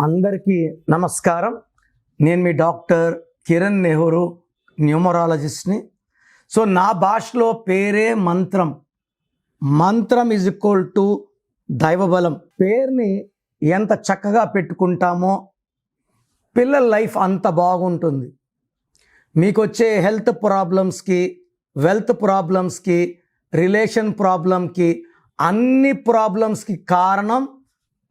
అందరికీ నమస్కారం. నేను మీ డాక్టర్ కిరణ్ నెహ్రూ న్యూమరాలజిస్ట్ని. సో నా భాషలో పేరే మంత్రం. మంత్రం ఈజ్ ఈక్వల్ టు దైవబలం. పేరుని ఎంత చక్కగా పెట్టుకుంటామో పిల్లల లైఫ్ అంత బాగుంటుంది. మీకు వచ్చే హెల్త్ ప్రాబ్లమ్స్కి వెల్త్ ప్రాబ్లమ్స్కి రిలేషన్ ప్రాబ్లంకి అన్ని ప్రాబ్లమ్స్కి కారణం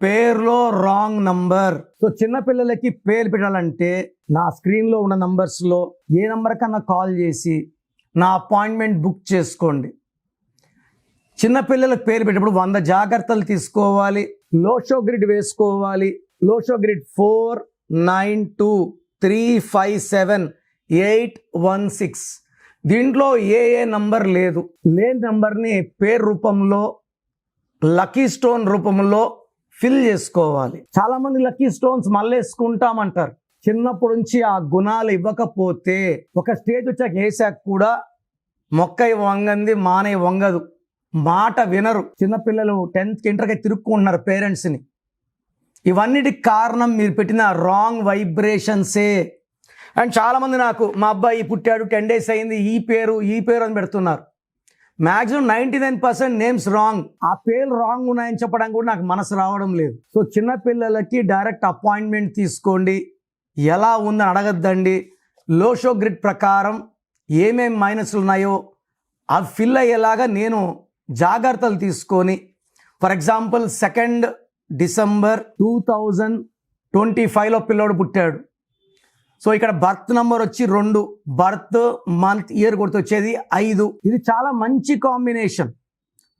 పేర్లో రాంగ్ నంబర్. సో చిన్నపిల్లలకి పేరు పెట్టాలంటే నా స్క్రీన్లో ఉన్న నంబర్స్లో ఏ నంబర్ కన్నా కాల్ చేసి నా అపాయింట్మెంట్ బుక్ చేసుకోండి. చిన్నపిల్లలకు పేరు పెట్టినప్పుడు వంద జాగ్రత్తలు తీసుకోవాలి. లోషో గ్రిడ్ వేసుకోవాలి. Lo Shu grid four nine two three five seven eight one six. దీంట్లో ఏ ఏ నంబర్ లేదు. లేని నంబర్ని పేరు రూపంలో లక్కీ స్టోన్ రూపంలో ఫిల్ చేసుకోవాలి. చాలా మంది లక్కీ స్టోన్స్ మళ్ళేసుకుంటామంటారు. చిన్నప్పటి నుంచి ఆ గుణాలు ఇవ్వకపోతే ఒక స్టేజ్ వచ్చాక వేసాక కూడా మొక్క వంగంది మానే వంగదు. మాట వినరు. చిన్నపిల్లలు టెన్త్ ఇంటర్కి తిరుక్కుంటున్నారు పేరెంట్స్ని. ఇవన్నిటికి కారణం మీరు పెట్టిన రాంగ్ వైబ్రేషన్సే. అండ్ చాలామంది నాకు మా అబ్బాయి పుట్టాడు టెన్ డేస్ అయింది ఈ పేరు ఈ పేరు అని పెడుతున్నారు. Maximum ninety nine percent names wrong ఆ పేర్లు రాంగ్ ఉన్నాయని చెప్పడానికి కూడా నాకు మనసు రావడం లేదు. సో చిన్న పిల్లలకి డైరెక్ట్ అపాయింట్మెంట్ తీసుకోండి. ఎలా ఉందని అడగద్దండి. లోషో గ్రిడ్ ప్రకారం ఏమేం మైనస్లు ఉన్నాయో అవి ఫిల్ అయ్యేలాగా నేను జాగ్రత్తలు తీసుకొని for example second December two thousand twenty ఫైవ్లో పిల్లోడు పుట్టాడు. సో ఇక్కడ బర్త్ నంబర్ వచ్చి రెండు. బర్త్ మంత్ ఇయర్ గుర్తొచ్చేది ఐదు. ఇది చాలా మంచి కాంబినేషన్.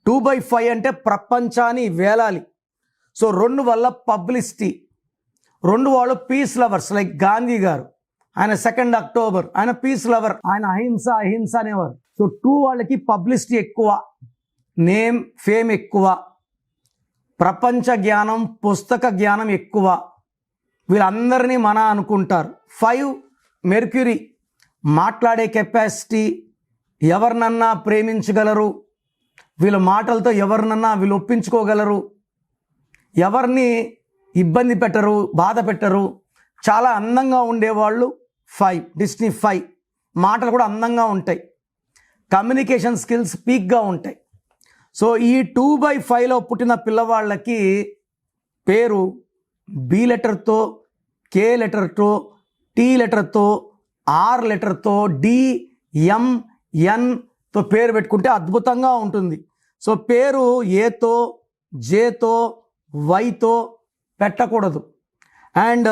టూ బై ఫైవ్ అంటే ప్రపంచాన్ని వేలాలి. సో రెండు వల్ల పబ్లిసిటీ. రెండు వాళ్ళు పీస్ లవర్స్ లైక్ గాంధీ గారు. ఆయన సెకండ్ అక్టోబర్. ఆయన పీస్ లవర్. ఆయన అహింస అహింస అనేవారు. సో టూ వాళ్ళకి పబ్లిసిటీ ఎక్కువ. నేమ్ ఫేమ్ ఎక్కువ. ప్రపంచ జ్ఞానం పుస్తక జ్ఞానం ఎక్కువ. వీళ్ళందరినీ మన అనుకుంటారు. ఫైవ్ మెర్క్యూరీ మాట్లాడే కెపాసిటీ ఎవరినన్నా ప్రేమించగలరు? వీళ్ళ మాటలతో ఎవరినన్నా వీళ్ళు ఒప్పించుకోగలరు? ఎవరిని ఇబ్బంది పెట్టరు బాధ పెట్టరు? చాలా అందంగా ఉండేవాళ్ళు ఫైవ్ డిస్నీ ఫైవ్ మాటలు కూడా అందంగా ఉంటాయి. కమ్యూనికేషన్ స్కిల్స్ పీక్గా ఉంటాయి. సో ఈ టూ బై ఫైవ్లో పుట్టిన పిల్లవాళ్ళకి పేరు బి లెటర్తో కే లెటర్తో టీ లెటర్తో ఆర్ లెటర్తో డి ఎం ఎన్తో పేరు పెట్టుకుంటే అద్భుతంగా ఉంటుంది. సో పేరు ఏతో జేతో వైతో పెట్టకూడదు. అండ్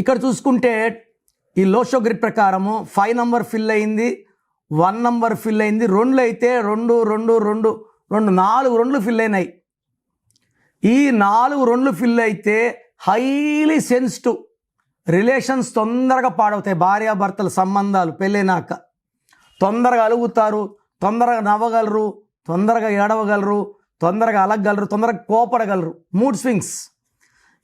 ఇక్కడ చూసుకుంటే ఈ లోషోగ్రిడ్ ప్రకారము ఫైవ్ నంబర్ ఫిల్ అయింది వన్ నంబర్ ఫిల్ అయింది రెండు అయితే రెండు రెండు రెండు రెండు నాలుగు రెండు ఫిల్ అయినాయి. ఈ నాలుగు రెండు ఫిల్ అయితే హైలీ సెన్సిటివ్ రిలేషన్స్ తొందరగా పాడవుతాయి. భార్యాభర్తల సంబంధాలు పెళ్ళైనాక. తొందరగా అలుగుతారు తొందరగా నవ్వగలరు తొందరగా ఏడవగలరు తొందరగా అలగగలరు తొందరగా కోపడగలరు. మూడ్ స్వింగ్స్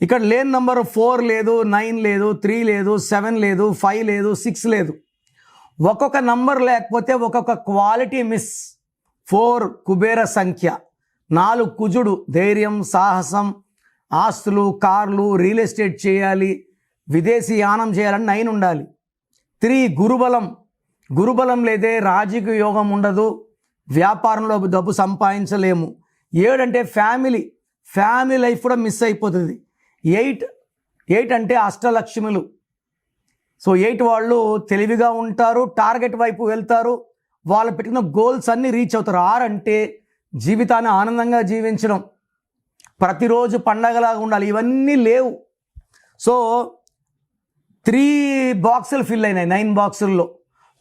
ఇక్కడ లేని నంబర్ ఫోర్ లేదు నైన్ లేదు త్రీ లేదు సెవెన్ లేదు ఫైవ్ లేదు సిక్స్ లేదు. ఒక్కొక్క నంబర్ లేకపోతే ఒక్కొక్క క్వాలిటీ మిస్ ఫోర్ కుబేర సంఖ్య. నాలుగు కుజుడు ధైర్యం సాహసం ఆస్తులు కార్లు రియల్ ఎస్టేట్ చేయాలి విదేశీ యానం చేయాలని నైన్ ఉండాలి. త్రీ గురుబలం. గురుబలం లేదే రాజకీయ యోగం ఉండదు. వ్యాపారంలో డబ్బు సంపాదించలేము. ఏడంటే ఫ్యామిలీ. ఫ్యామిలీ లైఫ్ కూడా మిస్ అయిపోతుంది. ఎయిట్ ఎయిట్ అంటే అష్టలక్ష్ములు. సో ఎయిట్ వాళ్ళు తెలివిగా ఉంటారు టార్గెట్ వైపు వెళ్తారు వాళ్ళు పెట్టిన గోల్స్ అన్నీ రీచ్ అవుతారు. ఆరు అంటే జీవితాన్ని ఆనందంగా జీవించడం. ప్రతిరోజు పండగలాగా ఉండాలి. ఇవన్నీ లేవు. సో త్రీ బాక్సులు ఫిల్ అయినాయి. నైన్ బాక్సుల్లో.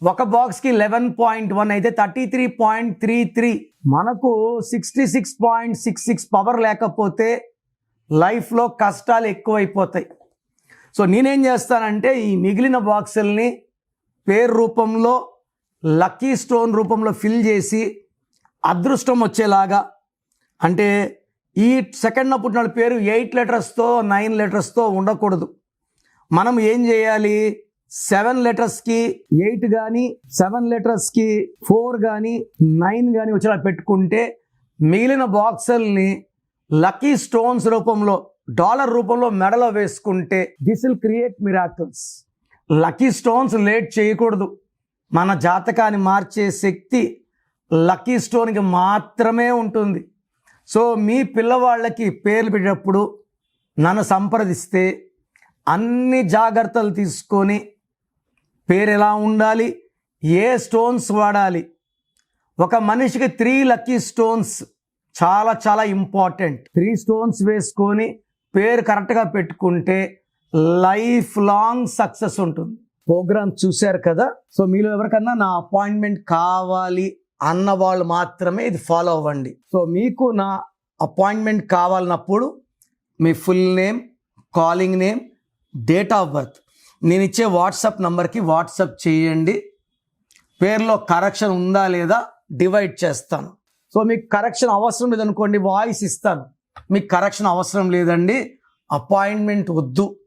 ఒక బాక్స్కి లెవెన్ పాయింట్ వన్ అయితే thirty three point three three. మనకు sixty six point six six power లేకపోతే లైఫ్లో కష్టాలు ఎక్కువైపోతాయి. సో నేనేం చేస్తానంటే ఈ మిగిలిన బాక్సుల్ని పేరు రూపంలో లక్కీ స్టోన్ రూపంలో ఫిల్ చేసి అదృష్టం వచ్చేలాగా. అంటే ఈ సెకండ్ పుట్టిన పేరు ఎయిట్ లెటర్స్తో నైన్ లెటర్స్తో ఉండకూడదు. మనం ఏం చేయాలి? సెవెన్ లెటర్స్కి ఎయిట్ కానీ సెవెన్ లెటర్స్కి ఫోర్ కానీ నైన్ కానీ వచ్చేలా పెట్టుకుంటే మిగిలిన బాక్సుల్ని లక్కీ స్టోన్స్ రూపంలో డాలర్ రూపంలో మెడలో వేసుకుంటే this will create miracles. Lucky stones late చేయకూడదు. మన జాతకాన్ని మార్చే శక్తి లక్కీ స్టోన్కి మాత్రమే ఉంటుంది. సో మీ పిల్లవాళ్ళకి పేర్లు పెట్టేటప్పుడు నన్ను సంప్రదిస్తే అన్ని జాగ్రత్తలు తీసుకొని పేరు ఎలా ఉండాలి ఏ స్టోన్స్ వాడాలి. ఒక మనిషికి త్రీ లక్కీ స్టోన్స్ చాలా చాలా ఇంపార్టెంట్. త్రీ స్టోన్స్ వేసుకొని పేరు కరెక్ట్గా పెట్టుకుంటే లైఫ్ లాంగ్ సక్సెస్ ఉంటుంది. ప్రోగ్రామ్ చూశారు కదా? సో మీలో ఎవరికన్నా నా అపాయింట్మెంట్ కావాలి అన్న వాళ్ళు మాత్రమే ఇది ఫాలో అవ్వండి. సో మీకు నా అపాయింట్మెంట్ కావాలన్నప్పుడు మీ full name calling name date of birth నేను ఇచ్చే వాట్సాప్ నెంబర్కి వాట్సాప్ చేయండి. పేర్లో కరెక్షన్ ఉందా లేదా డివైడ్ చేస్తాను. సో మీకు కరెక్షన్ అవసరం లేదనుకోండి వాయిస్ ఇస్తాను. మీకు కరెక్షన్ అవసరం లేదండి అపాయింట్మెంట్ వద్దు.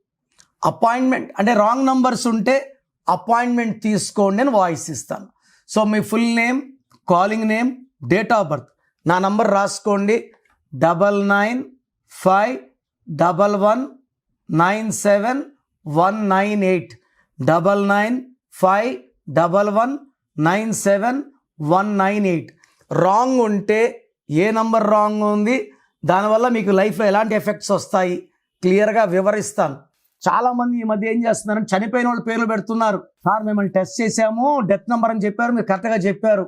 అపాయింట్మెంట్ అంటే రాంగ్ నంబర్స్ ఉంటే అపాయింట్మెంట్ తీసుకోండి అని వాయిస్ ఇస్తాను. So me full name calling name date of birth. నా నంబర్ రాసుకోండి. Double nine five double one nine seven one nine eight. Double nine five double one nine seven one nine eight. Wrong ఉంటే ఏ number wrong ఉంది దానివల్ల మీకు లైఫ్లో ఎలాంటి effects వస్తాయి క్లియర్గా వివరిస్తాను. చాలామంది ఈ మధ్య ఏం చేస్తున్నారంటే చనిపోయిన వాళ్ళు పేర్లు పెడుతున్నారు. సార్ మిమ్మల్ని టెస్ట్ చేశాము డెత్ నెంబర్ అని చెప్పారు మీరు కరెక్ట్గా చెప్పారు.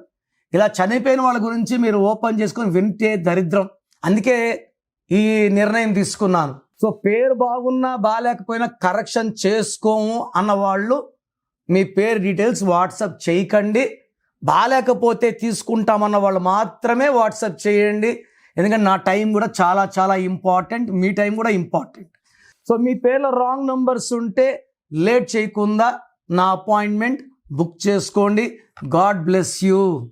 ఇలా చనిపోయిన వాళ్ళ గురించి మీరు ఓపెన్ చేసుకొని వింటే దరిద్రం. అందుకే ఈ నిర్ణయం తీసుకున్నాను. సో పేరు బాగున్నా బాగాలేకపోయినా కరెక్షన్ చేసుకోము అన్న వాళ్ళు మీ పేరు డీటెయిల్స్ వాట్సాప్ చేయకండి. బాగాలేకపోతే తీసుకుంటామన్న వాళ్ళు మాత్రమే వాట్సాప్ చేయండి. ఎందుకంటే నా టైం కూడా చాలా చాలా ఇంపార్టెంట్. మీ టైం కూడా ఇంపార్టెంట్. సో మీ పేర్లో రాంగ్ నంబర్స్ ఉంటే లేట్ చేయకుండా నా అపాయింట్మెంట్ బుక్ చేసుకోండి. God bless you.